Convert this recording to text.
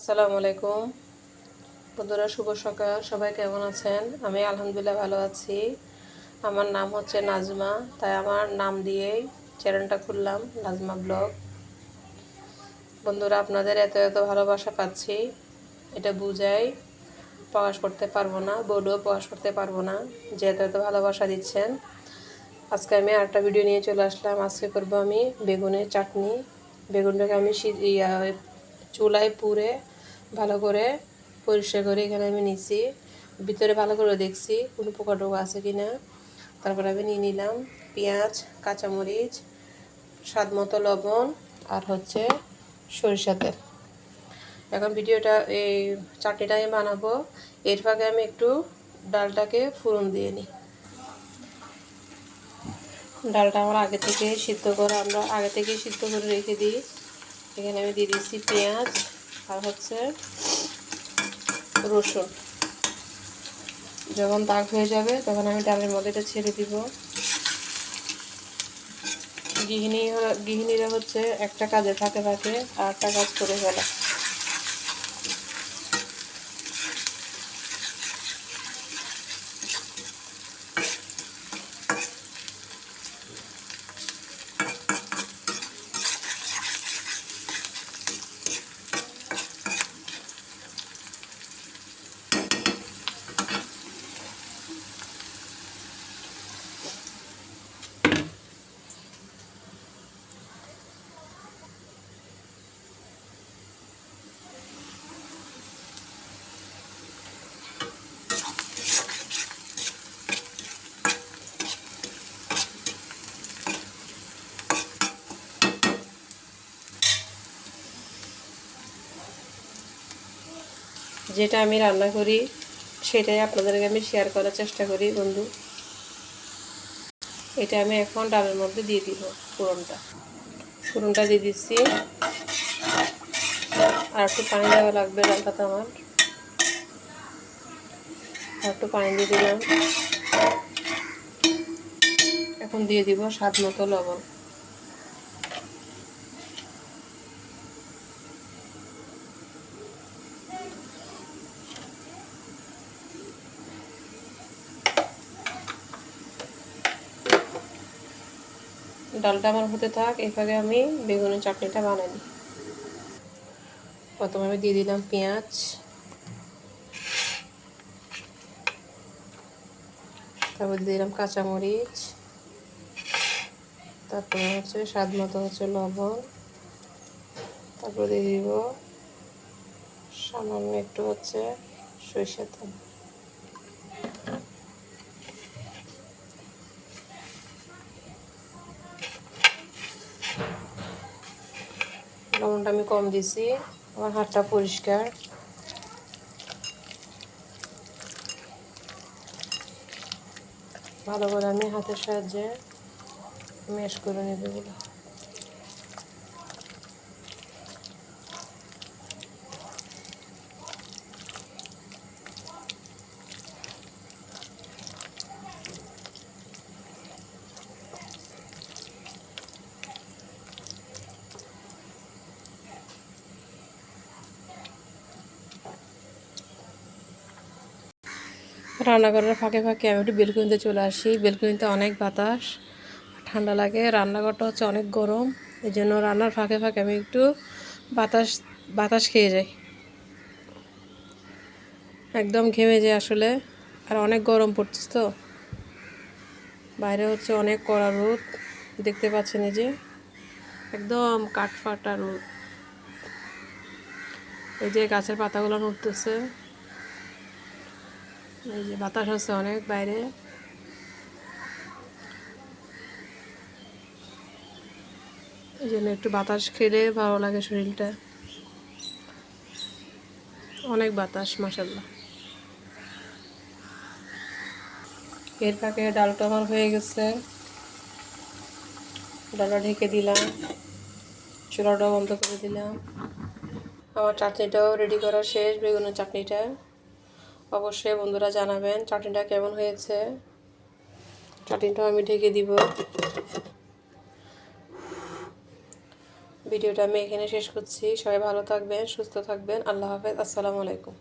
আসসালামু আলাইকুম। বন্ধুরা, শুভ সকাল। সবাই কেমন আছেন? আমি আলহামদুলিল্লাহ ভালো আছি। আমার নাম হচ্ছে নাজমা, তাই আমার নাম দিয়েই চ্যানেলটা খুললাম, নাজমা ব্লগ। বন্ধুরা, আপনাদের এত এত ভালোবাসা পাচ্ছি, এটা বুঝাই প্রকাশ করতে পারব না, বলেও প্রকাশ করতে পারব না, যে এত এত ভালোবাসা দিচ্ছেন। আজকে আমি আরেকটা ভিডিও নিয়ে চলে আসলাম। আজকে করব আমি বেগুনের চাটনি। বেগুনটাকে আমি চুলায় পুড়ে ভালো করে পরিষ্কার করে এখানে আমি নিছি ভিতরে ভালো করে দেখছি কোনো পোকা টোকা আছে কি না তারপরে আমি নিয়ে নিলাম পেঁয়াজ, কাঁচামরিচ, স্বাদ মতো লবণ আর হচ্ছে সরিষা তেল। এখন ভিডিওটা এই চাটনিটা আমি বানাবো। এর ফাঁকে আমি একটু ডালটাকে ফুরন দিয়ে নিই। ডালটা আমার আগে থেকে সিদ্ধ করে, আমরা আগে থেকে সিদ্ধ করে রেখে দিই। এখানে আমি দিয়ে দিচ্ছি পেঁয়াজ আর হচ্ছে রসুন। যখন দাগ হয়ে যাবে, তখন আমি ডালের মধ্যে এটা ছেড়ে দিব। গৃহিণী গৃহিণীরা হচ্ছে একটা কাজে থাকে থাকে আর একটা কাজ করে ফেলা। যেটা আমি রান্না করি, সেটাই আপনাদেরকে আমি শেয়ার করার চেষ্টা করি, বন্ধু। এটা আমি এখন ডালের মধ্যে দিয়ে দিব ফোড়নটা। ফোড়নটা দিয়ে দিচ্ছি। আর একটু পানি দেওয়া লাগবে ডালটাতে আমার। আর একটু পানি দিয়ে দিলাম। এখন দিয়ে দিব স্বাদ মতো লবণ। ডালটা আমার হতে থাক এভাবে আমি বেগুনের চাটনিটা বানাই নিই প্রথমে আমি দিয়ে দিলাম পেঁয়াজ। তারপর দিয়ে দিলাম কাঁচামরিচ। তারপরে হচ্ছে স্বাদ মতো হচ্ছে লবণ। তারপর দিয়ে দিব সামান্য একটু হচ্ছে সরিষার তেল। লবণটা আমি কম দিছি। আমার হাতটা পরিষ্কার। ভালো করে আমি হাতের সাহায্যে ম্যাশ করে নেব এগুলো। রান্নাঘরের ফাঁকে ফাঁকে আমি একটু বেলকুনিতে চলে আসি। বেলকুনিতে অনেক বাতাস, ঠান্ডা লাগে। রান্নাঘরটা হচ্ছে অনেক গরম। এই জন্য রান্নার ফাঁকে ফাঁকে আমি একটু বাতাস বাতাস খেয়ে যাই। একদম ঘেমে যায় আসলে। আর অনেক গরম পড়ছে তো। বাইরে হচ্ছে অনেক কড়া রোদ। দেখতে পাচ্ছেন এই যে, একদম কাঠফাটা রোদ। এই যে গাছের পাতাগুলো নড়তেছে। এই যে বাতাস আছে অনেক বাইরে। এই জন্য একটু বাতাস খেলে ভালো লাগে শরীরটা। অনেক বাতাস মাসাল্লাহ এর ফাঁকে ডালটা আমার হয়ে গেছে। ডালটা ঢেকে দিলাম। চুলাটা বন্ধ করে দিলাম। আমার চাটনিটাও রেডি করা শেষ, বেগুনের চাটনিটা। অবশ্যই বন্ধুরা জানাবেন, চাটনিটা কেমন হয়েছে? চাটনিটাও আমি ঢেকে দিব। ভিডিওটা আমি এখানে শেষ করছি। সবাই ভালো থাকবেন, সুস্থ থাকবেন। আল্লাহ হাফেজ। আসসালামু আলাইকুম।